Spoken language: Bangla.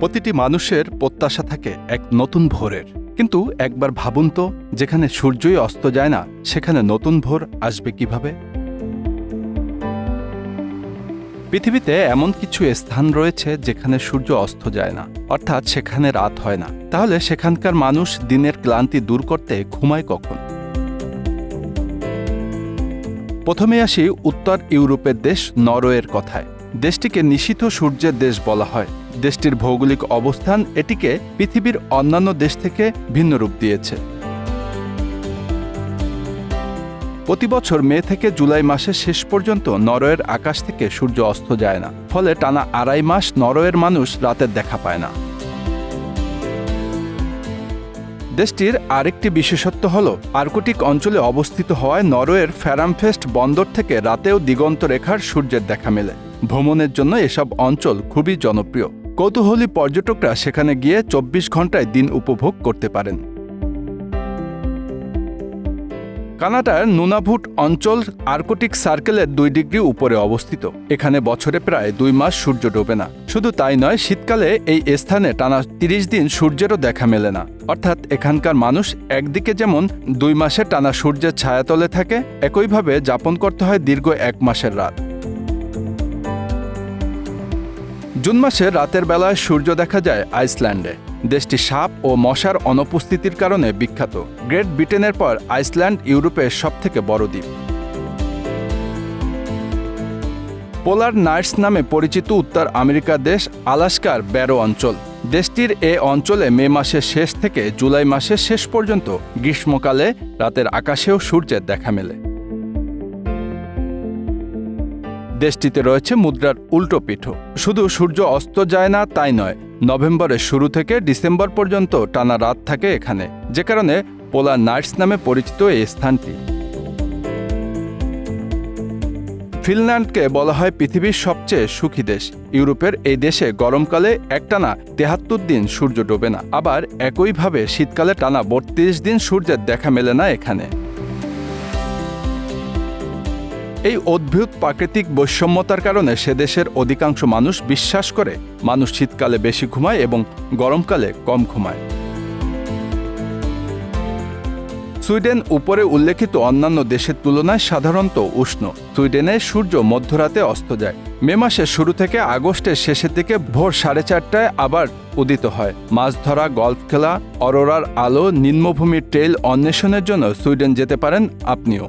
প্রতিটি মানুষের প্রত্যাশা থাকে এক নতুন ভোরের। কিন্তু একবার ভাবুন তো, যেখানে সূর্যই অস্ত যায় না, সেখানে নতুন ভোর আসবে কীভাবে? পৃথিবীতে এমন কিছু স্থান রয়েছে যেখানে সূর্য অস্ত যায় না, অর্থাৎ সেখানে রাত হয় না। তাহলে সেখানকার মানুষ দিনের ক্লান্তি দূর করতে ঘুমায় কখন? প্রথমে আসি উত্তর ইউরোপের দেশ নরওয়ের কথায়। দেশটিকে নিশীথ সূর্যের দেশ বলা হয়। দেশটির ভৌগোলিক অবস্থান এটিকে পৃথিবীর অন্যান্য দেশ থেকে ভিন্ন রূপ দিয়েছে। প্রতি বছর মে থেকে জুলাই মাসের শেষ পর্যন্ত নরওয়ের আকাশ থেকে সূর্য অস্ত যায় না, ফলে টানা আড়াই মাস নরওয়ের মানুষ রাতের দেখা পায় না। দেশটির আরেকটি বিশেষত্ব হল, আর্কটিক অঞ্চলে অবস্থিত হওয়ায় নরওয়ের ফ্যারামফেস্ট বন্দর থেকে রাতেও দিগন্ত রেখার সূর্যের দেখা মেলে। ভ্রমণের জন্য এসব অঞ্চল খুবই জনপ্রিয়। কৌতূহলী পর্যটকরা সেখানে গিয়ে চব্বিশ ঘন্টায় দিন উপভোগ করতে পারেন। কানাডার নুনাভুট অঞ্চল আর্কটিক সার্কেলের দুই ডিগ্রি উপরে অবস্থিত। এখানে বছরে প্রায় দুই মাস সূর্য ডোবে না। শুধু তাই নয়, শীতকালে এই স্থানে টানা তিরিশ দিন সূর্যেরও দেখা মেলে না। অর্থাৎ এখানকার মানুষ একদিকে যেমন দুই মাসে টানা সূর্যের ছায়াতলে থাকে, একইভাবে যাপন করতে হয় দীর্ঘ এক মাসের রাত। জুন মাসে রাতের বেলায় সূর্য দেখা যায় আইসল্যান্ডে। দেশটি সাপ ও মশার অনুপস্থিতির কারণে বিখ্যাত। গ্রেট ব্রিটেনের পর আইসল্যান্ড ইউরোপের সবথেকে বড় দ্বীপ। পোলার নাইটস নামে পরিচিত উত্তর আমেরিকা দেশ আলাস্কার ব্যারো অঞ্চল। দেশটির এ অঞ্চলে মে মাসের শেষ থেকে জুলাই মাসের শেষ পর্যন্ত গ্রীষ্মকালে রাতের আকাশেও সূর্যের দেখা মেলে। দেশটিতে রয়েছে মুদ্রার উল্টো পিঠ। শুধু সূর্য অস্ত যায় না, তাই নয়, নভেম্বরের শুরু থেকে ডিসেম্বর পর্যন্ত টানা রাত থাকে এখানে, যে কারণে পোলার নাইটস নামে পরিচিত এই স্থানটি। ফিনল্যান্ডকে বলা হয় পৃথিবীর সবচেয়ে সুখী দেশ। ইউরোপের এই দেশে গরমকালে একটানা তেহাত্তর দিন সূর্য ডোবে না, আবার একইভাবে শীতকালে টানা বত্রিশ দিন সূর্যের দেখা মেলে না এখানে। এই অদ্ভুত প্রাকৃতিক বৈষম্যতার কারণে সে দেশের অধিকাংশ মানুষ বিশ্বাস করে মানুষ শীতকালে বেশি ঘুমায় এবং গরমকালে কম ঘুমায়। সুইডেন উপরে উল্লেখিত অন্যান্য দেশের তুলনায় সাধারণত উষ্ণ। সুইডেনে সূর্য মধ্যরাতে অস্ত যায়। মে মাসের শুরু থেকে আগস্টের শেষের দিকে ভোর সাড়ে চারটায় আবার উদিত হয়। মাছ ধরা, গল্ফ খেলা, অরোরার আলো নিম্নভূমির ট্রেল অন্বেষণের জন্য সুইডেন যেতে পারেন আপনিও।